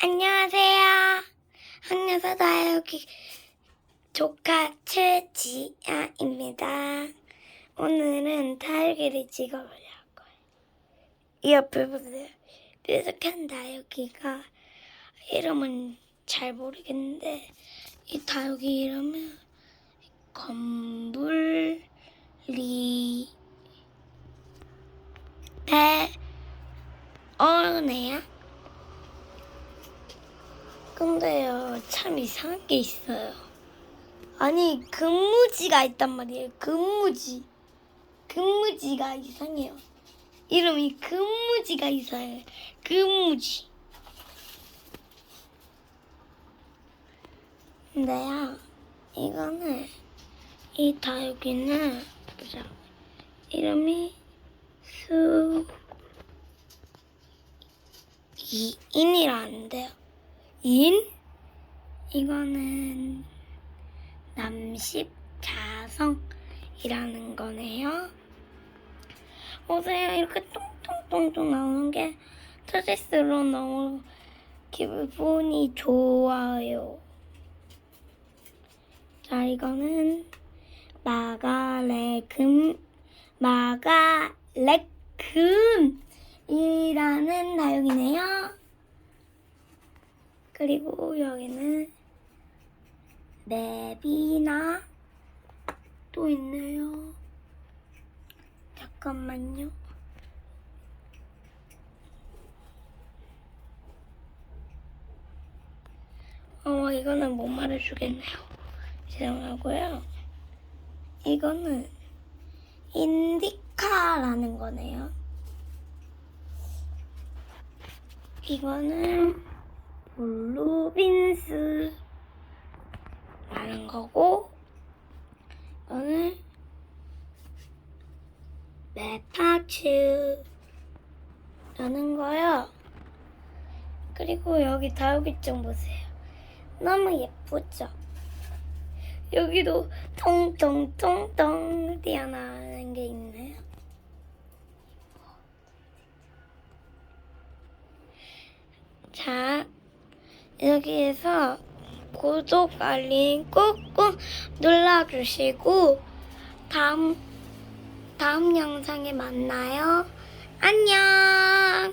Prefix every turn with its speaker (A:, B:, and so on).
A: 안녕하세요. 한여사 다육이 조카 최지아입니다. 오늘은 다육이를 찍어보려고 해요. 이 옆에 보세요. 뾰족한 다육이가 이름은 잘 모르겠는데 이 다육이 이름은 건불리 배어네요. 근데요, 참 이상한 게 있어요. 아니, 근무지가 있단 말이에요. 근무지. 근무지가 이상해요. 이름이 근무지가 있어요. 근무지. 근데요, 이거는, 이 다육이는, 보자. 이름이 수, 이 인이라는데요. 인? 이거는 남십 자성이라는 거네요. 보세요. 이렇게 똥똥똥똥 나오는 게 터질수록 너무 기분이 좋아요. 자, 이거는 마가레금, 마가레금이라는 다육이네요. 그리고 여기는 맵이나 또 있네요. 잠깐만요. 어, 이거는 못 말해주겠네요. 죄송하고요. 이거는 인디카라는 거네요. 이거는 블루빈스 라는 거고 이거는 메파츠 라는 거요. 그리고 여기 다육이 좀 보세요. 너무 예쁘죠? 여기도 통통통통 튀어나오는 게 있네요. 자, 여기에서 구독 알림 꾹꾹 눌러주시고 다음 다음 영상에 만나요. 안녕.